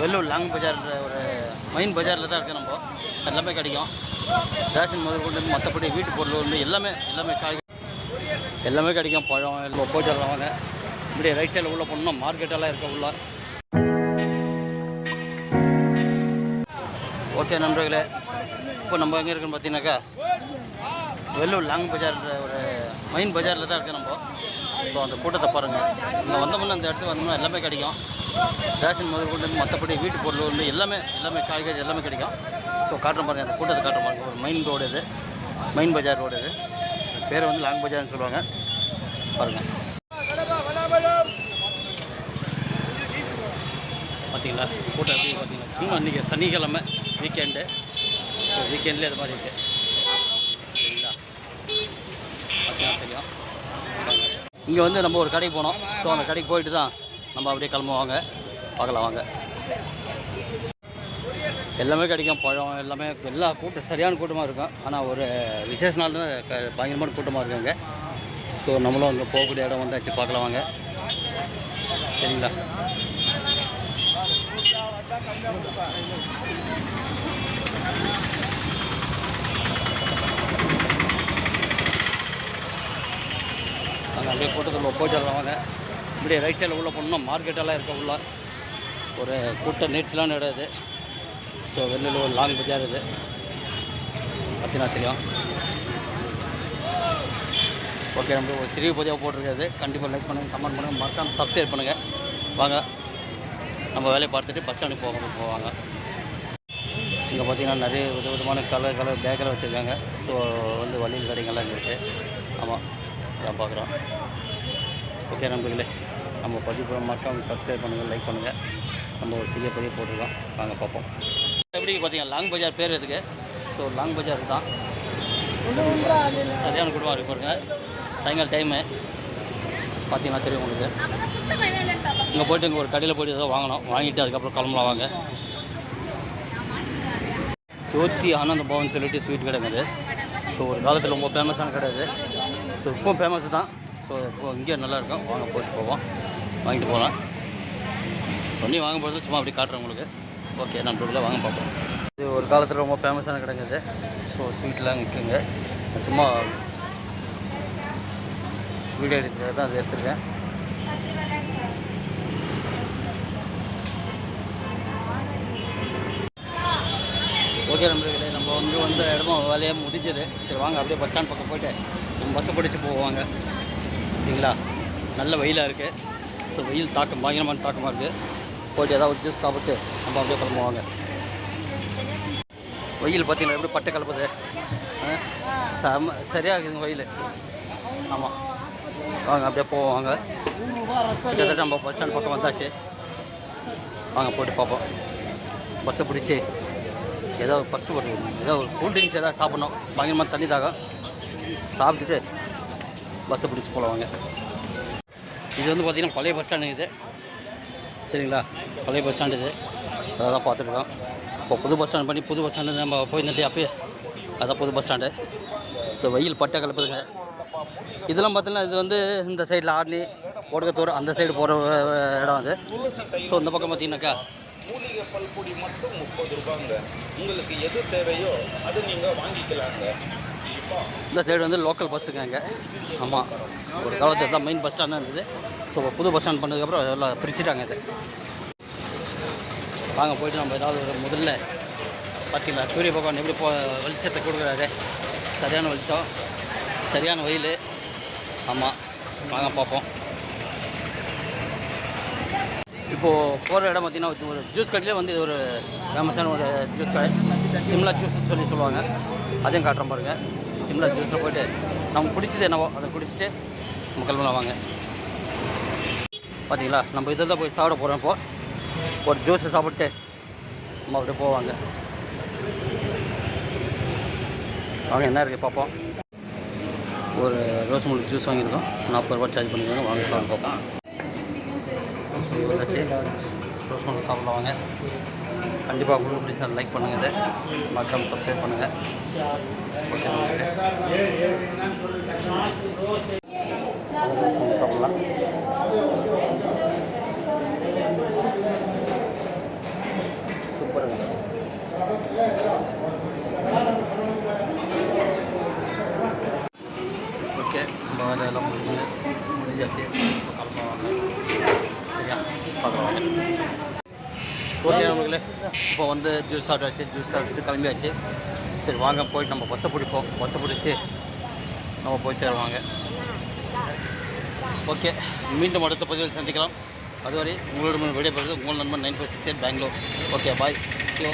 Vellur long பஜார்ன்ற ஒரு main பஜாரில் தான் இருக்குது நம்ம. எல்லாமே கிடைக்கும். ரேஷன் முதல் கொண்டு மற்றபடி வீட்டு பொருள் வந்து எல்லாமே எல்லாமே காய் எல்லாமே கிடைக்கும். பழம் எல்லாம் போயிட்டு வாங்க. இப்படி ரைட் சைடில் உள்ளே போனோம்னா மார்க்கெட்டெல்லாம் இருக்க உள்ள. ஓகே நண்பர்களே இப்போ நம்ம எங்கே இருக்குன்னு பார்த்தீங்கன்னாக்கா வெள்ளூர் லாங் பஜார்ன்ற ஒரு மெயின் பஜாரில் தான் இருக்குது நம்ம. ஸோ அந்த கூட்டத்தை பாருங்கள் இங்கே வந்தோம்னா அந்த இடத்துக்கு வந்தோம்னா எல்லாமே கிடைக்கும். ரேஷன் முதல் கொண்டு மற்றபடி வீட்டு பொருள் வந்து எல்லாமே எல்லாமே காய்கறி எல்லாமே கிடைக்கும். ஸோ காட்டுற பாருங்கள் அந்த கூட்டத்தை காட்டுற பாருங்கள் ஒரு மெயின் ரோடு இது. மெயின் பஜார் ரோடு இது. பேர் வந்து லாங் பஜார்னு சொல்லுவாங்க. பாருங்கள் பார்த்தீங்களா கூட்டம் எப்படி பார்த்தீங்களா சும்மா இன்றைக்கி சனிக்கிழமை வீக்கெண்டு ஸோ வீக்கெண்ட்லேயே அது மாதிரி இருக்குது சரிங்களா? பார்த்தீங்கன்னா தெரியும். இங்கே வந்து நம்ம ஒரு கடைக்கு போனோம். ஸோ அந்த கடைக்கு போயிட்டு தான் நம்ம அப்படியே கிளம்புவாங்க. பார்க்கலாம் வாங்க. எல்லாமே கிடைக்கும். பழம் எல்லாமே எல்லா கூட்டம் சரியான கூட்டமாக இருக்கும். ஆனால் ஒரு விசேஷ நாள் தான் க- பயங்கரமான கூட்டமாக இருக்குங்க ஸோ நம்மளும் அங்கே போகக்கூடிய இடம் வந்தாச்சு. பார்க்கலாம் வாங்க. சரிங்களா? அப்படியே கூட்டத்தில் போயிட்டு வாங்க. இப்படியே ரைட் சைடில் உள்ளே போனோம்னா மார்க்கெட்டெல்லாம் இருக்க உள்ள. ஒரு கூட்டம் நீட்ஸ்லாம் இடம் ஸோ வெளியில் ஒரு லாங் பஜார் இது பார்த்தீங்கன்னா தெரியும் ஓகே நம்ம ஒரு சிறிய பதிவாக போட்டிருக்காது கண்டிப்பாக லைக் பண்ணுங்கள் கமெண்ட் பண்ணுங்கள் மறக்காமல் சப்ஸ்கிரைப் பண்ணுங்கள் வாங்க. நம்ம வேலையை பார்த்துட்டு பஸ் ஸ்டாண்டுக்கு போக போவாங்க. இங்கே பார்த்தீங்கன்னா நிறைய வித விதமான கலர் கலர் பேக்கெல்லாம் வச்சுருக்காங்க. ஸோ வந்து வழியில் கடைங்கள்லாம் இருக்குது ஆமாம் அதான் பார்க்குறோம் ஓகே நண்பர்களே நம்ம பதிவு மறக்காம சப்ஸ்கிரைப் பண்ணுங்கள் லைக் பண்ணுங்கள் நம்ம ஒரு சிறிய பதிவு போட்டிருக்கோம். வாங்க பார்ப்போம். எப்படி பார்த்தீங்கன்னா லாங் பஜார் பேர் எதுக்கு? ஸோ லாங் பஜார் தான். சரியான குடும்பம் இருக்கு பாருங்க. சாயங்காலம் டைமு பார்த்தீங்கன்னா தெரியும் உங்களுக்கு. இங்கே போயிட்டு இங்கே ஒரு கடையில் போயிட்டு ஏதோ வாங்கணும். வாங்கிட்டு அதுக்கப்புறம் கிளம்பலாம் வாங்க. ஜோதி ஆனந்த பவன் சொல்லிட்டு ஸ்வீட் கடைங்க ஸோ ஒரு காலத்தில் ரொம்ப ஃபேமஸான கடை ஸோ இப்போ ஃபேமஸ் தான். ஸோ இப்போ இங்கே நல்லா இருக்கும் வாங்க போயிட்டு போவோம். வாங்கிட்டு போகலாம். ஒன்றி வாங்க போகிறது சும்மா அப்படி காட்டுறேன் உங்களுக்கு. ஓகே நண்பர்களே வாங்க பார்ப்போம். இது ஒரு காலத்தில் ரொம்ப ஃபேமஸான கடைங்க இது ஸோ ஸ்வீட்லாம் விற்குங்க சும்மா வீடியோ எடுக்கிறது தான் அது எடுத்துருக்கேன். ஓகே நண்பர்களே. நம்ம வந்த இடமும் வேலையாக முடிஞ்சது. சரி வாங்க அப்படியே பஸ் ஸ்டாண்ட் பக்கம் போயிட்டு நம்ம பஸ்ஸை பிடிச்சி போவாங்க சரிங்களா? நல்ல வெயிலாக இருக்குது ஸோ வெயில் தாக்கம் பயங்கரமான தாக்கமாக இருக்குது போயிட்டு ஏதாவது ஜூஸ் சாப்பிட்டு நம்ம அப்படியே கிளம்புவாங்க வெயில் பார்த்தீங்கன்னா எப்படி பட்டை கலப்புது ஆ? செம சரியாக இருக்குதுங்க வெயில். ஆமாம் வாங்க அப்படியே போவாங்க கிட்டத்தட்ட நம்ம பஸ் ஸ்டாண்ட் பக்கம் வந்தாச்சு. வாங்க போட்டு பார்ப்போம் பஸ்ஸை பிடிச்சி ஏதோ ஃபஸ்ட்டு ஒரு ஏதோ ஒரு கூல் ட்ரிங்க்ஸ் ஏதாவது சாப்பிட்ணும். பயங்கரமாக தண்ணி தாகம். சாப்பிட்டுட்டு பஸ்ஸை பிடிச்சி போகலாம் இது வந்து பார்த்திங்கன்னா பழைய பஸ் ஸ்டாண்டு இது. சரிங்களா? பழைய பஸ் ஸ்டாண்டு இது. அதெல்லாம் பார்த்துருக்கோம் இப்போ புது பஸ் ஸ்டாண்ட் பண்ணி புது பஸ் ஸ்டாண்டு நம்ம போயிருந்தே அப்பயே அதான் புது பஸ் ஸ்டாண்டு ஸோ வெயில் பட்டை கலப்புதுங்க. இதெல்லாம் பார்த்தீங்கன்னா இது வந்து இந்த சைடில் ஆர்னி ஒடுக்கத்தூர் அந்த சைடு போகிற இடம் அது. ஸோ இந்த பக்கம் பார்த்தீங்கன்னாக்கா மூலிகை பல்பொடி மட்டும் முப்பது ரூபாங்க. உங்களுக்கு எது தேவையோ அது நீங்கள் வாங்கிக்கலாங்க. இந்த சைடு வந்து லோக்கல் பஸ்ஸுங்க ஆமாம் ஒரு காலத்தில் தான் மெயின் பஸ் ஸ்டாண்டாக இருந்தது. ஸோ புது பஸ் ஸ்டாண்ட் பண்ணதுக்கப்புறம் அதெல்லாம் பிரிச்சுட்டாங்க இது. வாங்க போயிட்டு நம்ம ஏதாவது ஒரு முதல்ல பார்த்தீங்களா சூரிய பகவான் எப்படி போ வெளிச்சத்தை கொடுக்குறாரு. சரியான வெளிச்சம். சரியான வெயில். ஆமாம் வாங்க பார்ப்போம். இப்போது போகிற இடம் பார்த்திங்கன்னா ஒரு ஜூஸ் கடையிலே வந்து இது ஒரு ஃபேமஸான ஒரு ஜூஸ் கடை. சிம்லா ஜூஸ்னு சொல்லி சொல்லுவாங்க. அதையும் காட்டுறோம் பாருங்க. சிம்லா ஜூஸில் போயிட்டு நமக்கு பிடிச்சது என்னவோ அதை குடிச்சிட்டு நம்ம கிளம்பலாம் வாங்க. பார்த்தீங்களா? நம்ம இதில் தான் போய் சாப்பிட போகிறோம் இப்போ. ஒரு ஜூஸை சாப்பிட்டு நம்ம அப்படியே போவாங்க. வாங்க என்ன இருக்குது பார்ப்போம். ஒரு ரோஸ் மில்க் ஜூஸ் வாங்கியிருக்கோம். நாற்பது ரூபா சார்ஜ் பண்ணிக்கோங்க வாங்க சாப்பிட்டு பார்ப்போம். வந்தாச்சு. ரோஸ் பண்ணி சாப்பிட வாங்க கண்டிப்பாக உங்களுக்கு பிடிச்சா லைக் பண்ணுங்கள் இதை. மறக்காமல் சப்ஸ்கிரைப் பண்ணுங்கள் ஓகே சாப்பிட்லாம். ஓகே முடிஞ்சாச்சு. இப்போ கிளம்ப சரியா பார்க்குறவாங்க ஓகே நம்மளே இப்போ வந்து ஜூஸ் சாப்பிட்டாச்சு ஜூஸ் சாப்பிட்டு கிளம்பியாச்சு. சரி வாங்க போயிட்டு நம்ம பஸ்ஸை பிடிப்போம். பஸ்ஸை பிடிச்சி நம்ம போய் சேருவாங்க. ஓகே மீண்டும் அடுத்த பதிவில் சந்திக்கலாம். அதுவரை உங்களோட விடைபெறுவது உங்கள் நண்பன் nine five six eight Bangalore. Okay bye. So